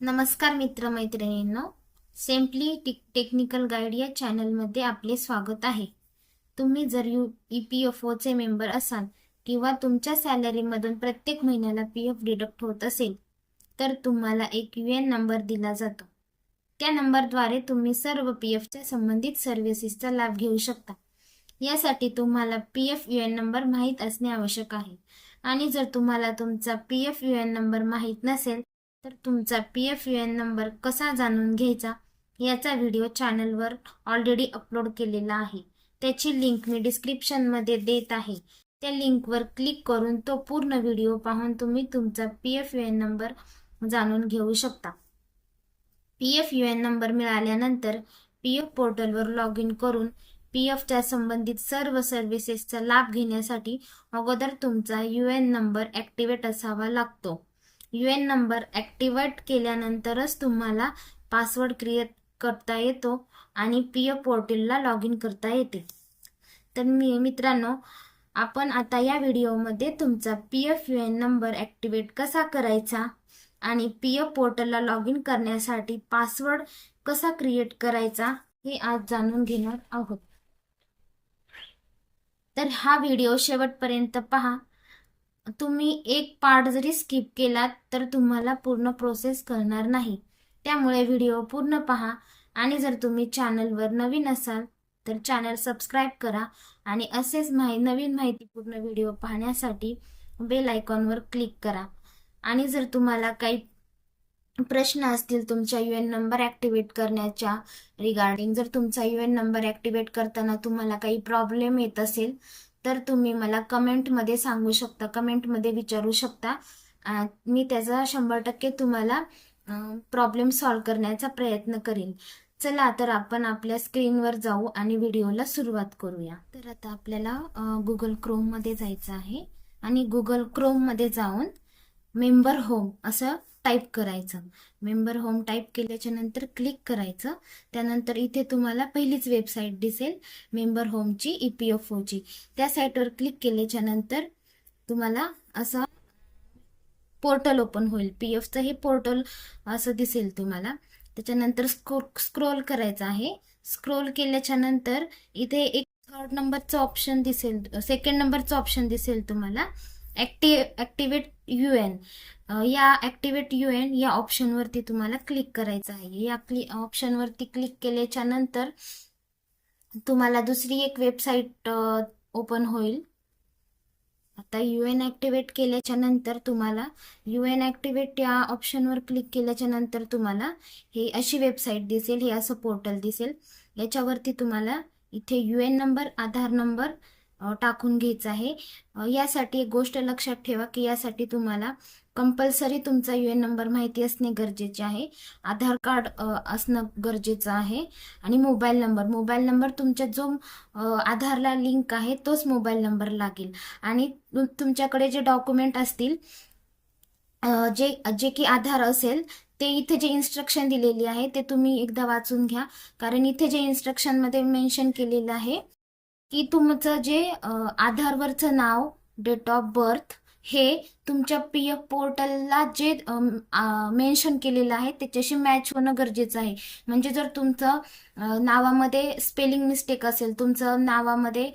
नमस्कार मित्रमैत्रिणींनो simply tick technical guide या चॅनलमध्ये आपले स्वागत आहे. तुम्ही जर यू ई पी एफ ओचे मेंबर असाल किंवा तुमच्या सॅलरीमधून प्रत्येक महिन्याला पी एफ डिडक्ट होत असेल तर तुम्हाला एक यू एन नंबर दिला जातो. त्या नंबरद्वारे तुम्ही सर्व पी एफच्या संबंधित सर्व्हिसेसचा लाभ घेऊ शकता. यासाठी तुम्हाला P F U N number माहीत असणे आवश्यक आहे. आणि जर तुम्हाला तुमचा P F U N number माहीत नसेल तर तुमचा P F U N number कसा जाणून घ्यायचा याचा व्हिडिओ चॅनलवर ऑलरेडी अपलोड केलेला आहे. त्याची लिंक मी डिस्क्रिप्शनमध्ये देत आहे. त्या लिंकवर क्लिक करून तो पूर्ण व्हिडिओ पाहून तुम्ही तुमचा P F U N number जाणून घेऊ शकता. P F U N number मिळाल्यानंतर पी एफ पोर्टलवर लॉग इन करून पी एफच्या संबंधित सर्व सर्व्हिसेसचा लाभ घेण्यासाठी अगोदर तुमचा यू एन नंबर ॲक्टिवेट असावा लागतो. यू एन नंबर ॲक्टिवेट केल्यानंतरच तुम्हाला पासवर्ड क्रिएट करता येतो आणि पी एफ पोर्टलला लॉग इन करता येते. तर मी मित्रांनो आपण आता या व्हिडिओमध्ये तुमचा P F U N number activate कसा करायचा आणि पी एफ पोर्टलला लॉग इन करण्यासाठी पासवर्ड कसा क्रिएट करायचा हे आज जाणून घेणार आहोत. तर हा व्हिडिओ शेवटपर्यंत पहा. तुम्ही एक पार्ट जरी स्किप केलात तर तुम्हाला पूर्ण प्रोसेस करणार नाही. त्यामुळे व्हिडिओ पूर्ण पहा आणि जर तुम्ही चॅनलवर नवीन असाल तर चॅनल सबस्क्राईब करा आणि असेच माहि नवीन माहितीपूर्ण व्हिडिओ पाहण्यासाठी बेल आयकॉनवर क्लिक करा. आणि जर तुम्हाला काही प्रश्न असतील तुमच्या यू एन नंबर ॲक्टिवेट करण्याच्या रिगार्डिंग जर तुमचा यू एन नंबर ॲक्टिवेट करताना तुम्हाला काही प्रॉब्लेम येत असेल तर तुम्ही मला कमेंटमध्ये सांगू शकता कमेंटमध्ये विचारू शकता. मी त्याचा शंभर टक्के तुम्हाला प्रॉब्लेम सॉल्व करण्याचा प्रयत्न करेन. चला तर आपण आपल्या स्क्रीनवर जाऊ आणि व्हिडिओला सुरुवात करूया. तर आता आपल्याला गुगल क्रोममध्ये जायचं आहे. आणि गुगल क्रोममध्ये जाऊन मेंबर होम असं टाईप करायचं. मेंबर होम टाईप केल्याच्यानंतर क्लिक करायचं. त्यानंतर इथे तुम्हाला पहिलीच वेबसाईट दिसेल मेंबर होमची ई पी एफ ओची त्या साईटवर क्लिक केल्याच्यानंतर तुम्हाला असं पोर्टल ओपन होईल. पी एफचं हे पोर्टल असं दिसेल तुम्हाला. त्याच्यानंतर स्क्रो स्क्रोल करायचं आहे. स्क्रोल केल्याच्यानंतर इथे एक थर्ड नंबरचं ऑप्शन दिसेल सेकंड नंबरचं ऑप्शन दिसेल तुम्हाला. ॲक्टिव ॲक्टिवेट यू एन या ॲक्टिवेट यू एन या ऑप्शनवरती तुम्हाला क्लिक करायचं आहे. या क्लि ऑप्शनवरती क्लिक केल्याच्यानंतर तुम्हाला दुसरी एक वेबसाईट ओपन होईल. आता यू एन ॲक्टिवेट केल्याच्यानंतर तुम्हाला यू एन ॲक्टिवेट या ऑप्शनवर क्लिक केल्याच्यानंतर तुम्हाला हे अशी वेबसाईट दिसेल हे असं पोर्टल दिसेल. याच्यावरती तुम्हाला इथे U N number Aadhaar number टाकून घ्यायचं आहे. यासाठी एक गोष्ट लक्षात ठेवा की यासाठी तुम्हाला कंपल्सरी तुमचा यू एन नंबर माहिती असणे गरजेचे आहे. आधार कार्ड असणं गरजेचं आहे. आणि मोबाईल नंबर मोबाईल नंबर तुमच्या जो आधारला लिंक आहे तोच मोबाईल नंबर लागेल. आणि तुमच्याकडे जे डॉक्युमेंट असतील जे जे की आधार असेल ते इथे जे इन्स्ट्रक्शन दिलेली आहे ते तुम्ही एकदा वाचून घ्या. कारण इथे जे इन्स्ट्रक्शनमध्ये मेन्शन केलेलं आहे की तुमचं जे आधारवरचं नाव डेट ऑफ बर्थ हे तुमच्या पी एफ पोर्टलला जे मेन्शन केलेलं आहे त्याच्याशी मॅच होणं गरजेचं आहे. म्हणजे जर तुमचं नावामध्ये स्पेलिंग मिस्टेक असेल तुमचं नावामध्ये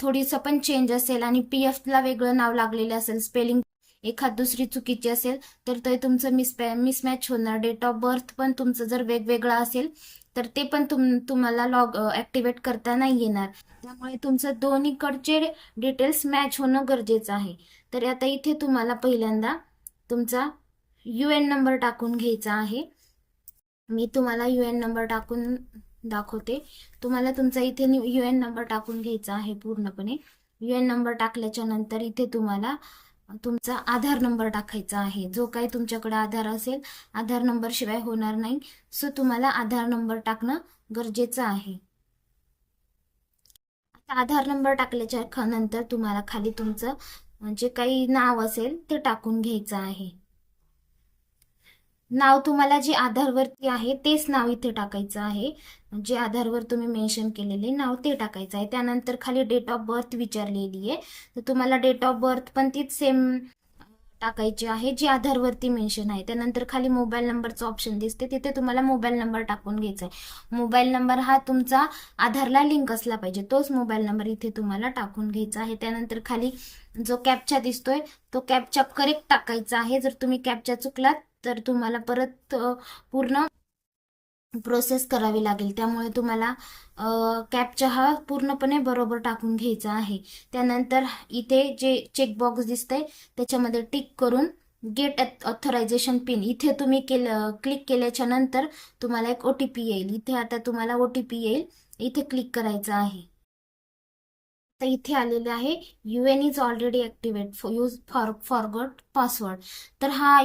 थोडीसं पण चेंज असेल आणि पी एफला वेगळं नाव लागलेलं असेल स्पेलिंग एखाद दुसरी चुकीची असेल तर ते तुमचं मिस मिसमॅच होणार. डेट ऑफ बर्थ पण तुमचं जर वेगवेगळं असेल तर ते पण तुम तुम्हाला लॉग ॲक्टिवेट करता नाही येणार. त्यामुळे तुमचं दोन्हीकडचे डिटेल्स मॅच होणं गरजेचं आहे. तर आता इथे तुम्हाला पहिल्यांदा तुमचा यू एन नंबर टाकून घ्यायचा आहे. मी तुम्हाला यू एन नंबर टाकून दाखवते. तुम्हाला तुमचा इथे यू एन नंबर टाकून घ्यायचा आहे पूर्णपणे. यू एन नंबर टाकल्याच्या नंतर इथे तुम्हाला तुमचा आधार नंबर टाकायचा आहे. जो काही तुमच्याकडे आधार असेल आधार नंबर शिवाय होणार नाही. सो तुम्हाला आधार नंबर टाकणं गरजेचं आहे. आता आधार नंबर टाकल्याच्या नंतर तुम्हाला खाली तुमचं जे काही नाव असेल ते टाकून घ्यायचं आहे. नाव तुम्हाला जे आधारवरती आहे तेच नाव इथे टाकायचं आहे. जे आधारवर तुम्ही मेन्शन केलेले नाव ते टाकायचं आहे. त्यानंतर खाली डेट ऑफ बर्थ विचारलेली आहे. तर तुम्हाला डेट ऑफ बर्थ पण तीच सेम टाकायची आहे जी आधारवरती मेन्शन आहे. त्यानंतर खाली मोबाईल नंबरचं ऑप्शन दिसते. तिथे तुम्हाला मोबाईल नंबर टाकून घ्यायचा आहे. मोबाईल नंबर हा तुमचा आधारला लिंक असला पाहिजे. तोच मोबाईल नंबर इथे तुम्हाला टाकून घ्यायचा आहे. त्यानंतर खाली जो कॅपचा दिसतोय तो कॅपचा करेक्ट टाकायचा आहे. जर तुम्ही कॅपचा चुकलात तर तुम्हाला परत पूर्ण प्रोसेस करावी लागेल. त्यामुळे तुम्हाला कॅपचा हा पूर्णपणे बरोबर टाकून घ्यायचा आहे. त्यानंतर इथे जे चेकबॉक्स दिसतंय त्याच्यामध्ये टिक करून गेट ऑथरायझेशन पिन इथे तुम्ही केलं क्लिक केल्याच्यानंतर तुम्हाला एक ओ टी पी येईल. इथे आता तुम्हाला ओ टी पी येईल. इथे क्लिक करायचं आहे. तर इथे आलेले आहे U N is already activate use for forgot password तर हा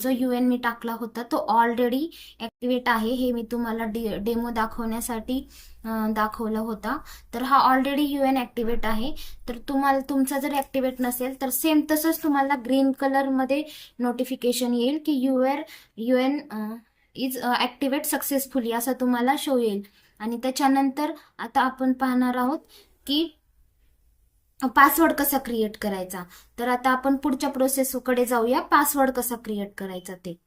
जो यू एन मी टाकला होता तो ऑलरेडी ॲक्टिवेट आहे. हे मी तुम्हाला डे डेमो दाखवण्यासाठी दाखवला होता. तर हा ऑलरेडी यू एन ॲक्टिवेट आहे. तर तुम्हाला तुमचा जर ॲक्टिवेट नसेल तर सेम तसंच तुम्हाला ग्रीन कलरमध्ये नोटिफिकेशन येईल की U er U N is activate successfully असं तुम्हाला शो येईल. आणि त्याच्यानंतर आता आपण पाहणार आहोत की पासवर्ड कसा क्रिएट करायचा? तर आता आपण पुढच्या प्रोसेसकडे जाऊया. पासवर्ड कसा क्रिएट करायचा ते.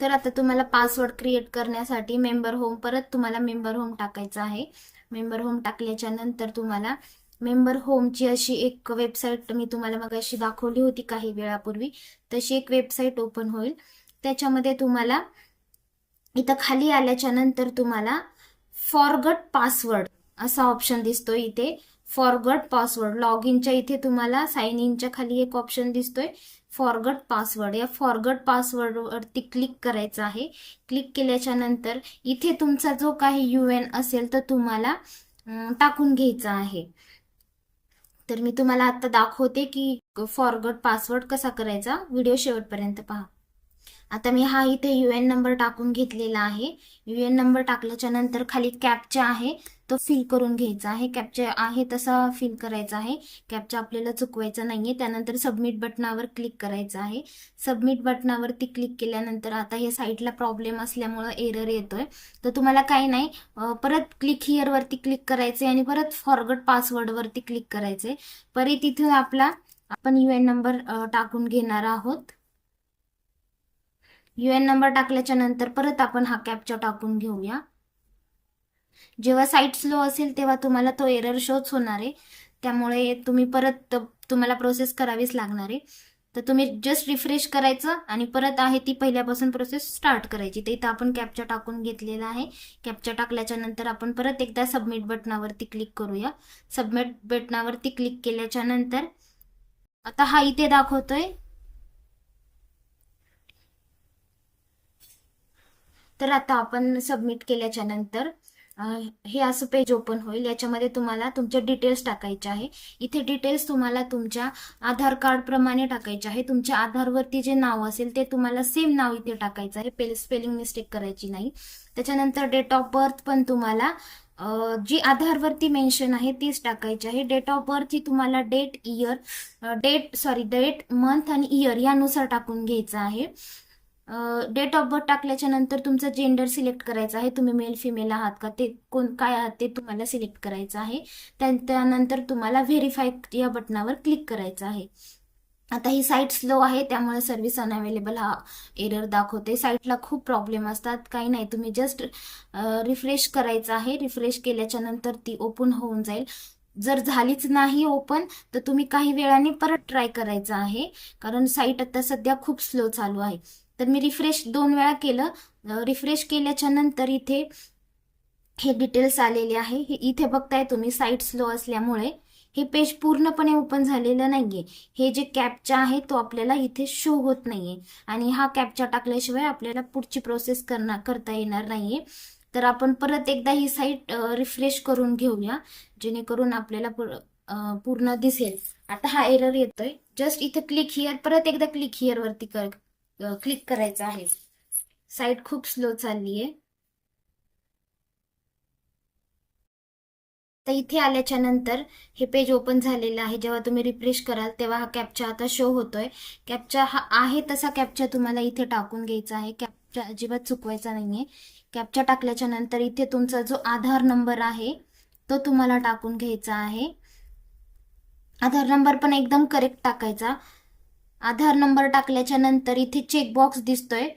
तर आता तुम्हाला पासवर्ड क्रिएट करण्यासाठी मेंबर होम परत तुम्हाला मेंबर होम टाकायचं आहे. मेंबर होम टाकल्याच्या नंतर तुम्हाला मेंबर होमची अशी एक वेबसाईट मी तुम्हाला मग अशी दाखवली होती काही वेळापूर्वी. तशी एक वेबसाईट ओपन होईल. त्याच्यामध्ये तुम्हाला इथं खाली आल्याच्यानंतर तुम्हाला फॉरगट पासवर्ड असा ऑप्शन दिसतो इथे. फॉरगट पासवर्ड लॉग इनच्या इथे तुम्हाला साइन इनच्या खाली एक ऑप्शन दिसतोय. फॉरगट पासवर्ड या फॉरगट पासवर्ड वरती क्लिक करायचं आहे. क्लिक केल्याच्यानंतर इथे तुमचा जो काही यू एन असेल तर तुम्हाला टाकून घ्यायचा आहे. तर मी तुम्हाला आता दाखवते की फॉरगट पासवर्ड कसा करायचा. व्हिडिओ शेवटपर्यंत पहा. आता मी हा इथे यू एन नंबर टाकून घेतलेला आहे. यू एन नंबर टाकल्याच्या नंतर खाली कॅपचा आहे. तो फिल करून घ्यायचा आहे. कॅपचा आहे तसा फिल करायचा आहे. कॅपचा आपल्याला चुकवायचा नाहीये त्यानंतर सबमिट बटनावर क्लिक करायचं आहे. सबमिट बटनावरती क्लिक केल्यानंतर आता हे साईटला प्रॉब्लेम असल्यामुळं एरर येतोय. तर तुम्हाला काही नाही परत क्लिक हिअरवरती क्लिक करायचे आणि परत फॉरगट पासवर्डवरती क्लिक करायचे परत इथून आपला आपण यू एन नंबर टाकून घेणार आहोत. यू एन नंबर टाकल्याच्या नंतर परत आपण हा कॅपचा टाकून घेऊया. जेव्हा साईट स्लो असेल तेव्हा तुम्हाला तो एरर शोच होणार आहे. त्यामुळे तुम्ही परत तुम्हाला प्रोसेस करावीच लागणार आहे. तर तुम्ही जस्ट रिफ्रेश करायचं आणि परत आहे ती पहिल्यापासून प्रोसेस स्टार्ट करायची. तर इथं आपण कॅप्चा टाकून घेतलेला आहे. कॅप्चा टाकल्याच्या नंतर आपण परत एकदा सबमिट बटनावरती क्लिक करूया. सबमिट बटनावरती क्लिक केल्याच्यानंतर आता हा इथे दाखवतोय. तर आता आपण सबमिट केल्याच्यानंतर हे असं पेज ओपन होईल. याच्यामध्ये तुम्हाला तुमचे डिटेल्स टाकायचे आहे. इथे डिटेल्स तुम्हाला तुमच्या आधार कार्ड प्रमाणे टाकायचे आहे. तुमच्या आधारवरती जे नाव असेल ते तुम्हाला सेम नाव इथे टाकायचं आहे. पेल स्पेलिंग मिस्टेक करायची नाही. त्याच्यानंतर डेट ऑफ बर्थ पण तुम्हाला जी आधारवरती मेन्शन आहे तीच टाकायची आहे. डेट ऑफ बर्थ ही तुम्हाला date year date sorry date month आणि इयर यानुसार टाकून घ्यायचं आहे. डेट ऑफ बर्थ टाकल्याच्या नंतर तुमचं जेंडर सिलेक्ट करायचं आहे. तुम्ही मेल फिमेल आहात का? ते कोण काय आहात ते तुम्हाला सिलेक्ट करायचं आहे. त्यानंतर तुम्हाला व्हेरीफाय या बटनावर क्लिक करायचं आहे. आता ही साईट स्लो आहे त्यामुळे सर्व्हिस अनअवेलेबल हा एरर दाखवते. साईटला खूप प्रॉब्लेम असतात काही नाही. तुम्ही जस्ट रिफ्रेश करायचं आहे. रिफ्रेश केल्याच्यानंतर ती ओपन होऊन जाईल. जर झालीच नाही ओपन तर तुम्ही काही वेळाने परत ट्राय करायचं आहे. कारण साईट आता सध्या खूप स्लो चालू आहे. तर मी रिफ्रेश दोन वेळा केलं. रिफ्रेश केल्याच्यानंतर इथे हे डिटेल्स आलेले आहे. हे इथे बघताय तुम्ही साईट स्लो असल्यामुळे. हे पेज पूर्णपणे ओपन झालेलं नाहीये. हे जे कॅपचा आहे तो आपल्याला इथे शो होत नाहीये. आणि हा कॅपचा टाकल्याशिवाय आपल्याला पुढची प्रोसेस करणार करता येणार नाहीये. तर आपण परत एकदा ही साईट रिफ्रेश करून घेऊया जेणेकरून आपल्याला पूर्ण दिसेल. आता हा एरर येतोय. जस्ट इथे क्लिक हिअर परत एकदा क्लिक हिअर वरती कर. क्लिक करायचं आहे. साईट खूप स्लो चालली आहे तर इथे आल्याच्यानंतर हे पेज ओपन झालेलं आहे. जेव्हा तुम्ही रिफ्रेश कराल तेव्हा हा कॅपचा आता शो होतोय. कॅपचा हा आहे तसा कॅपचा तुम्हाला इथे टाकून घ्यायचा आहे. कॅपचा अजिबात चुकवायचा नाहीये. कॅपचा टाकल्याच्या नंतर इथे तुमचा जो आधार नंबर आहे तो तुम्हाला टाकून घ्यायचा आहे. आधार नंबर पण एकदम करेक्ट टाकायचा. आधार नंबर टाकल्याच्या नंतर इथे चेकबॉक्स दिसतोय.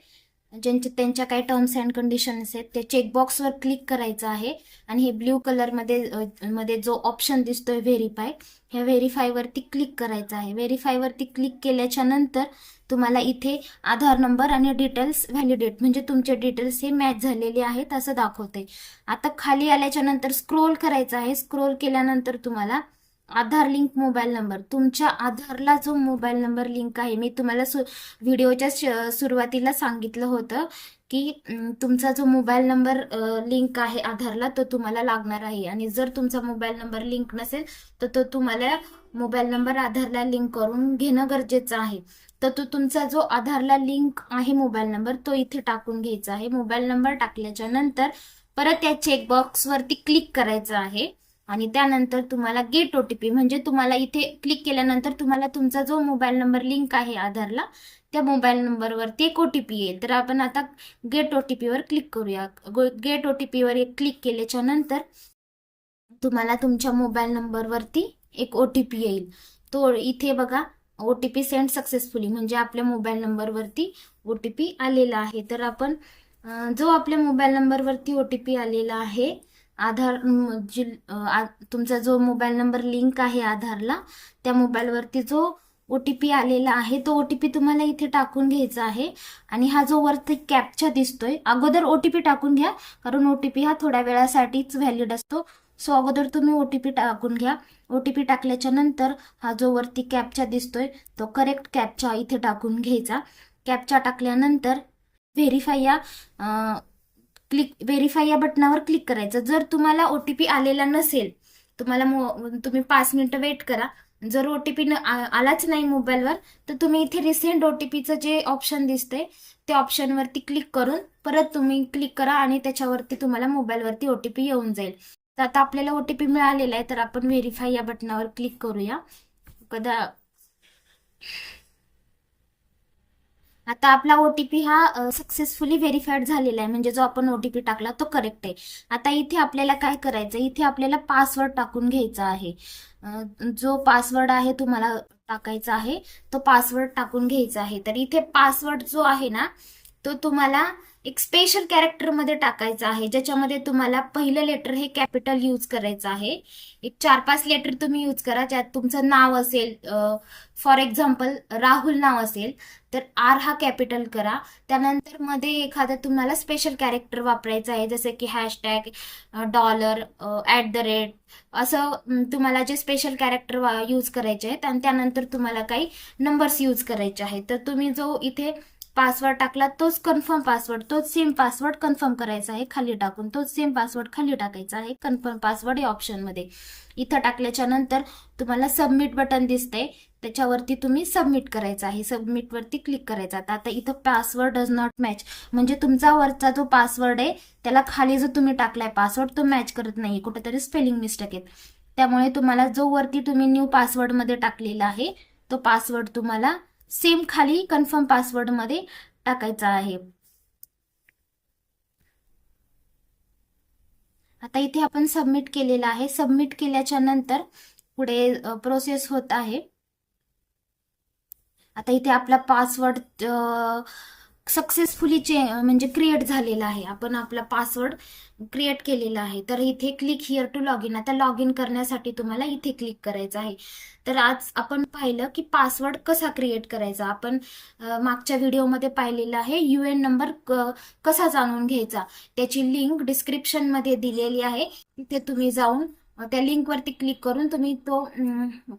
ज्यांचे त्यांच्या काही टर्म्स अँड कंडिशन्स आहेत त्या चेकबॉक्सवर क्लिक करायचं आहे. आणि हे ब्ल्यू कलरमध्ये मध्ये जो ऑप्शन दिसतोय व्हेरीफाय ह्या व्हेरीफायवरती क्लिक करायचं आहे. व्हेरीफायवरती क्लिक केल्याच्यानंतर तुम्हाला इथे आधार नंबर आणि डिटेल्स व्हॅलिडेट म्हणजे तुमचे डिटेल्स हे मॅच झालेले आहेत असं दाखवते आता खाली आल्याच्यानंतर स्क्रोल करायचं आहे. स्क्रोल केल्यानंतर तुम्हाला आधार लिंक मोबाईल नंबर. तुमच्या आधारला जो मोबाईल नंबर लिंक आहे मी तुम्हाला सु व्हिडिओच्या श- सुरुवातीला सांगितलं होतं की तुमचा जो मोबाईल नंबर लिंक आहे आधारला तो तुम्हाला लागणार आहे. आणि जर तुमचा मोबाईल नंबर लिंक नसेल तर तो तुम्हाला मोबाईल नंबर आधारला लिंक करून घेणं गरजेचं आहे. तर तो तुमचा जो आधारला लिंक आहे मोबाईल नंबर तो इथे टाकून घ्यायचा आहे. मोबाईल नंबर टाकल्याच्या नंतर परत या चेकबॉक्सवरती क्लिक करायचं आहे. आणि त्यानंतर तुम्हाला गेट ओ टी पी म्हणजे तुम्हाला इथे क्लिक केल्यानंतर तुम्हाला तुमचा जो मोबाईल नंबर लिंक आहे आधारला त्या मोबाईल नंबरवरती एक ओ टी पी येईल. तर आपण आता गेट ओ टी पीवर क्लिक करूया. गेट ओ टी पीवर एक क्लिक केल्याच्यानंतर तुम्हाला तुमच्या मोबाईल नंबरवरती एक ओ टी पी येईल. तो इथे बघा O T P send successfully म्हणजे आपल्या मोबाईल नंबरवरती ओ टी पी आलेला आहे. तर आपण जो आपल्या मोबाईल नंबरवरती ओ टी पी आलेला आहे आधार जी आ- तुमचा जो मोबाईल नंबर लिंक आहे आधारला त्या मोबाईलवरती जो ओ टी पी आलेला आहे तो ओ टी पी तुम्हाला इथे टाकून घ्यायचा आहे. आणि हा जो वरती कॅपचा दिसतोय अगोदर ओ टी पी टाकून घ्या कारण ओ टी पी हा थोड्या वेळासाठीच व्हॅलिड असतो. सो अगोदर तुम्ही ओ टी पी टाकून घ्या. ओ टी पी टाकल्याच्या नंतर हा जो वरती कॅपचा दिसतोय तो करेक्ट कॅपचा इथे टाकून घ्यायचा. कॅपचा टाकल्यानंतर व्हेरीफाय या क्लिक व्हेरीफाय या बटनावर क्लिक करायचं. जर तुम्हाला ओ टी पी आलेला नसेल तुम्हाला मो तुम्ही पाच मिनिटं वेट करा. जर ओ टी पी आलाच नाही मोबाईलवर तर तुम्ही इथे रिसेंट ओ टी पीचं जे ऑप्शन दिसतंय त्या ऑप्शनवरती क्लिक करून परत तुम्ही क्लिक करा आणि त्याच्यावरती तुम्हाला मोबाईलवरती ओ टी पी येऊन जाईल. तर आता आपल्याला ओ टी पी मिळालेला आहे तर आपण व्हेरीफाय या बटनावर क्लिक करूया. कदा आता आपला ओ टी पी हा सक्सेसफुली व्हेरीफाईड झालेला आहे. म्हणजे जो आपण ओ टी पी टाकला तो करेक्ट आहे. आता इथे आपल्याला काय करायचं इथे आपल्याला पासवर्ड टाकून घ्यायचा आहे. जो पासवर्ड आहे तुम्हाला टाकायचा आहे तो पासवर्ड टाकून घ्यायचा आहे. तर इथे पासवर्ड जो आहे ना तो तुम्हाला एक स्पेशल कॅरेक्टरमध्ये टाकायचं आहे ज्याच्यामध्ये तुम्हाला पहिलं लेटर हे कॅपिटल यूज करायचं आहे. एक चार पाच लेटर तुम्ही यूज करा ज्यात तुमचं नाव असेल फॉर एक्झाम्पल राहुल नाव असेल तर आर हा कॅपिटल करा. त्यानंतरमध्ये एखादं तुम्हाला स्पेशल कॅरेक्टर वापरायचं आहे जसे की hashtag dollar at the rate असं तुम्हाला जे स्पेशल कॅरेक्टर यूज करायचे आहेत आणि त्यानंतर तुम्हाला काही नंबर्स यूज करायचे आहेत. तर तुम्ही जो इथे पासवर्ड टाकला तोच कन्फर्म पासवर्ड तोच सेम पासवर्ड कन्फर्म करायचा आहे खाली टाकून. तोच सेम पासवर्ड खाली टाकायचा आहे कन्फर्म पासवर्ड या ऑप्शनमध्ये इथं टाकल्याच्या नंतर तुम्हाला सबमिट बटन दिसतंय. त्याच्यावरती तुम्ही सबमिट करायचं आहे. सबमिटवरती क्लिक करायचं. आता आता इथं पासवर्ड डज नॉट मॅच म्हणजे तुमचा वरचा जो पासवर्ड आहे त्याला खाली जो तुम्ही टाकलाय पासवर्ड तो मॅच करत नाही कुठेतरी स्पेलिंग मिस्टेक आहेत. त्यामुळे तुम्हाला जो वरती तुम्ही न्यू पासवर्डमध्ये टाकलेला आहे तो पासवर्ड तुम्हाला सेम खाली कन्फर्म पासवर्डमध्ये टाकायचा आहे. आता इथे आपण सबमिट केलेला आहे. सबमिट केल्याच्यानंतर पुढे प्रोसेस होत आहे. आता इथे आपला पासवर्ड सक्सेसफुली चे म्हणजे क्रिएट झालेला आहे. आपण आपला पासवर्ड क्रिएट केलेला आहे. तर इथे click here to log in आता लॉग इन करण्यासाठी तुम्हाला इथे क्लिक करायचं आहे. तर आज आपण पाहिलं की पासवर्ड कसा क्रिएट करायचा? आपण मागच्या व्हिडिओमध्ये पाहिलेला आहे. यू एन नंबर कसा जाणून घ्यायचा? त्याची लिंक डिस्क्रिप्शनमध्ये दिलेली आहे. तिथे तुम्ही जाऊन त्या लिंकवरती क्लिक करून तुम्ही तो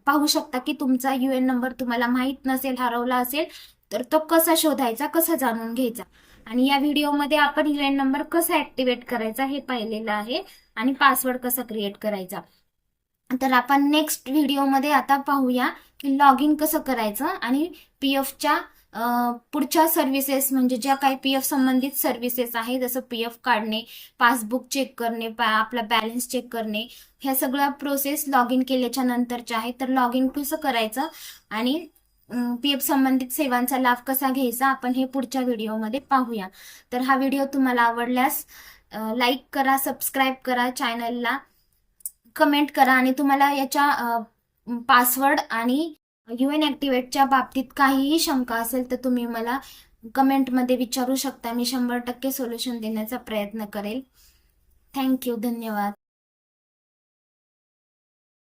पाहू शकता की तुमचा यू एन नंबर तुम्हाला माहीत नसेल हरवला असेल तर तो कसा शोधायचा कसा जाणून घ्यायचा? आणि या व्हिडिओमध्ये आपण यू एन नंबर कसा ऍक्टिव्हेट करायचा हे पाहिलेलं आहे आणि पासवर्ड कसा क्रिएट करायचा. तर आपण नेक्स्ट व्हिडिओमध्ये आता पाहूया की लॉग इन कसं करायचं आणि पी एफच्या पुढच्या सर्व्हिसेस म्हणजे ज्या काही पी एफ संबंधित सर्व्हिसेस आहे जसं पी एफ काढणे पासबुक चेक करणे आपला बॅलन्स चेक करणे ह्या सगळ्या प्रोसेस लॉग इन केल्याच्या नंतरच्या आहे तर लॉग इन कसं करायचं आणि पी एफ संबंधित सेवांचा लाभ कसा घ्यायचा आपण हे पुढच्या व्हिडिओमध्ये पाहूया. तर हा व्हिडिओ तुम्हाला आवडल्यास लाईक करा सबस्क्राईब करा चॅनलला कमेंट करा आणि तुम्हाला याच्या पासवर्ड आणि युएन एन ॲक्टिवेटच्या बाबतीत काहीही शंका असेल तर तुम्ही मला कमेंटमध्ये विचारू शकता. मी शंभर टक्के सोल्युशन देण्याचा प्रयत्न करेल. थँक्यू धन्यवाद.